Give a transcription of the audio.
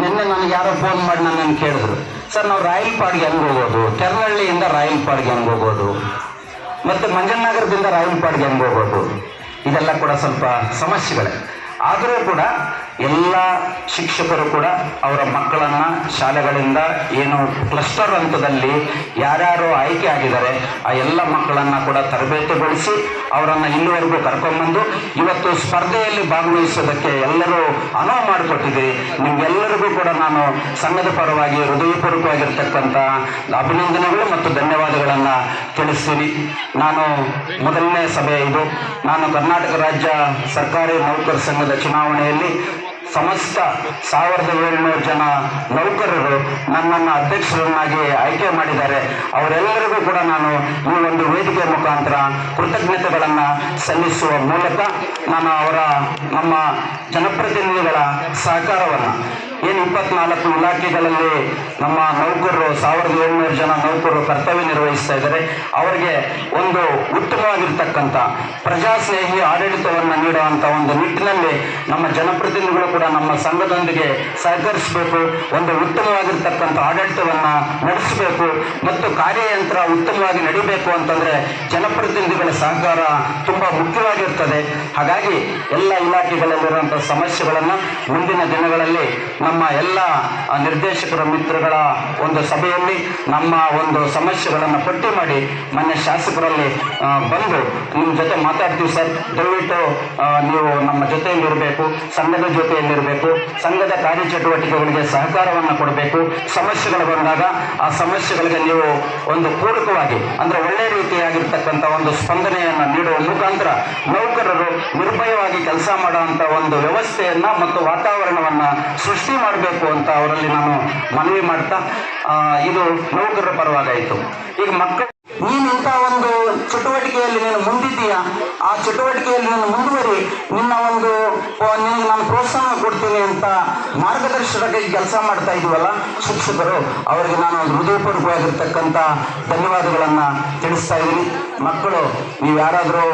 ನಿನ್ನೆ ನನಗೆ ಯಾರೋ ಫೋನ್ ಮಾಡಿ ನನ್ನನ್ನು ಕೇಳಿದ್ರು. ಸರ್, ನಾವು ರಾಯಲ್ಪಾಡ್ಗೆ ಹೆಂಗೆ ಹೋಗೋದು? ತೆರನಹಳ್ಳಿಯಿಂದ ರಾಯಲ್ ಪಾಡ್ಗೆ ಹೆಂಗೆ ಹೋಗೋದು? ಮತ್ತು ಮಂಜನಗರದಿಂದ ರಾಯಲ್ಪಾಡ್ಗೆ ಹೆಂಗೆ ಹೋಗೋದು? ಇದೆಲ್ಲ ಕೂಡ ಸ್ವಲ್ಪ ಸಮಸ್ಯೆಗಳೇ. ಆದರೂ ಕೂಡ ಎಲ್ಲ ಶಿಕ್ಷಕರು ಕೂಡ ಅವರ ಮಕ್ಕಳನ್ನ ಶಾಲೆಗಳಿಂದ ಏನು ಕ್ಲಸ್ಟರ್ ಹಂತದಲ್ಲಿ ಯಾರ್ಯಾರು ಆಯ್ಕೆ ಆಗಿದ್ದಾರೆ, ಆ ಎಲ್ಲ ಮಕ್ಕಳನ್ನ ಕೂಡ ತರಬೇತಿಗೊಳಿಸಿ ಅವರನ್ನು ಇಲ್ಲಿವರೆಗೂ ಕರ್ಕೊಂಡ್ಬಂದು ಇವತ್ತು ಸ್ಪರ್ಧೆಯಲ್ಲಿ ಭಾಗವಹಿಸೋದಕ್ಕೆ ಎಲ್ಲರೂ ಅನುವು ಮಾಡಿಕೊಟ್ಟಿದ್ದೀರಿ. ನಿಮ್ಗೆಲ್ಲರಿಗೂ ಕೂಡ ನಾನು ಸಂಘದ ಪರವಾಗಿ ಹೃದಯಪೂರ್ವಕವಾಗಿರ್ತಕ್ಕಂಥ ಅಭಿನಂದನೆಗಳು ಮತ್ತು ಧನ್ಯವಾದಗಳನ್ನು ತಿಳಿಸ್ತೀನಿ. ನಾನು ಮೊದಲನೇ ಸಭೆ ಇದು. ನಾನು ಕರ್ನಾಟಕ ರಾಜ್ಯ ಸರ್ಕಾರಿ ನೌಕರ ಸಂಘದ ಚುನಾವಣೆಯಲ್ಲಿ ಸಮಸ್ತ ಸಾವಿರದ ಏಳ್ನೂರು ಜನ ನೌಕರರು ನನ್ನನ್ನು ಅಧ್ಯಕ್ಷರನ್ನಾಗಿ ಆಯ್ಕೆ ಮಾಡಿದ್ದಾರೆ. ಅವರೆಲ್ಲರಿಗೂ ಕೂಡ ನಾನು ಈ ಒಂದು ವೇದಿಕೆ ಮುಖಾಂತರ ಕೃತಜ್ಞತೆಗಳನ್ನು ಸಲ್ಲಿಸುವ ಮೂಲಕ ನಾನು ಅವರ ನಮ್ಮ ಜನಪ್ರತಿನಿಧಿಗಳ ಸಹಕಾರವನ್ನು ಏನು ಇಪ್ಪತ್ನಾಲ್ಕು ಇಲಾಖೆಗಳಲ್ಲಿ ನಮ್ಮ ನೌಕರರು, ಸಾವಿರದ ಏಳ್ನೂರು ಜನ ನೌಕರರು ಕರ್ತವ್ಯ ನಿರ್ವಹಿಸ್ತಾ ಇದ್ದಾರೆ. ಅವರಿಗೆ ಒಂದು ಉತ್ತಮವಾಗಿರ್ತಕ್ಕಂಥ ಪ್ರಜಾಸ್ನೇಹಿ ಆಡಳಿತವನ್ನು ನೀಡುವಂಥ ಒಂದು ನಿಟ್ಟಿನಲ್ಲಿ ನಮ್ಮ ಜನಪ್ರತಿನಿಧಿಗಳು ಕೂಡ ನಮ್ಮ ಸಂಘದೊಂದಿಗೆ ಸಹಕರಿಸಬೇಕು. ಒಂದು ಉತ್ತಮವಾಗಿರ್ತಕ್ಕಂಥ ಆಡಳಿತವನ್ನು ನಡೆಸಬೇಕು ಮತ್ತು ಕಾರ್ಯಯಂತ್ರ ಉತ್ತಮವಾಗಿ ನಡಿಬೇಕು ಅಂತಂದ್ರೆ ಜನಪ್ರತಿನಿಧಿಗಳ ಸಹಕಾರ ತುಂಬ ಮುಖ್ಯವಾಗಿರ್ತದೆ. ಹಾಗಾಗಿ ಎಲ್ಲ ಇಲಾಖೆಗಳಲ್ಲಿರುವಂಥ ಸಮಸ್ಯೆಗಳನ್ನು ಮುಂದಿನ ದಿನಗಳಲ್ಲಿ ನಮ್ಮ ಎಲ್ಲ ಆ, ನಿರ್ದೇಶಕರ ಮಿತ್ರಗಳ ಒಂದು ಸಭೆಯಲ್ಲಿ ನಮ್ಮ ಒಂದು ಸಮಸ್ಯೆಗಳನ್ನು ಪಟ್ಟಿ ಮಾಡಿ ಮನೆ ಶಾಸಕರಲ್ಲಿ ಬಂದು ನಿಮ್ಮ ಜೊತೆ ಮಾತಾಡ್ತೀವಿ ಸರ್. ದಯವಿಟ್ಟು ನೀವು ನಮ್ಮ ಜೊತೆಯಲ್ಲಿರಬೇಕು ಸಂಘದ ಜೊತೆಯಲ್ಲಿರಬೇಕು ಸಂಘದ ಕಾರ್ಯಚಟುವಟಿಕೆಗಳಿಗೆ ಸಹಕಾರವನ್ನು ಕೊಡಬೇಕು. ಸಮಸ್ಯೆಗಳು ಬಂದಾಗ ಆ ಸಮಸ್ಯೆಗಳಿಗೆ ನೀವು ಒಂದು ಪೂರಕವಾಗಿ ಅಂದರೆ ಒಳ್ಳೆ ರೀತಿಯಾಗಿರ್ತಕ್ಕಂಥ ಒಂದು ಸ್ಪಂದನೆಯನ್ನು ನೀಡುವ ಮುಖಾಂತರ ನೌಕರರು ನಿರ್ಭಯವಾಗಿ ಕೆಲಸ ಮಾಡುವಂಥ ಒಂದು ವ್ಯವಸ್ಥೆಯನ್ನು ಮತ್ತು ವಾತಾವರಣವನ್ನು ಸೃಷ್ಟಿ ಮಾಡಬೇಕು ಅಂತ ಅವರಲ್ಲಿ ನಾನು ಮನವಿ ಮಾಡ್ತಾ ಇದು ನೌಕರರ ಪರವಾಗಾಯಿತು. ಈಗ ಮಕ್ಕಳು, ನೀನು ಇಂಥ ಒಂದು ಚಟುವಟಿಕೆಯಲ್ಲಿ ನೀನು ಮುಂದಿದ್ದೀಯಾ? ಆ ಚಟುವಟಿಕೆಯಲ್ಲಿ ನೀನು ಮುಂದುವರಿ. ನಿನ್ನ ಒಂದು ನಿನಗೆ ನಾನು ಪ್ರೋತ್ಸಾಹ ಕೊಡ್ತೀನಿ ಅಂತ ಮಾರ್ಗದರ್ಶಕರಿಗೆ ಕೆಲಸ ಮಾಡ್ತಾ ಇದೀವಲ್ಲ ಶಿಕ್ಷಕರು, ಅವರಿಗೆ ನಾನು ಒಂದು ಹೃದಯಪೂರ್ವಕವಾಗಿರ್ತಕ್ಕಂಥ ಧನ್ಯವಾದಗಳನ್ನು ತಿಳಿಸ್ತಾ ಇದ್ದೀನಿ. ಮಕ್ಕಳು, ನೀವು ಯಾರಾದರೂ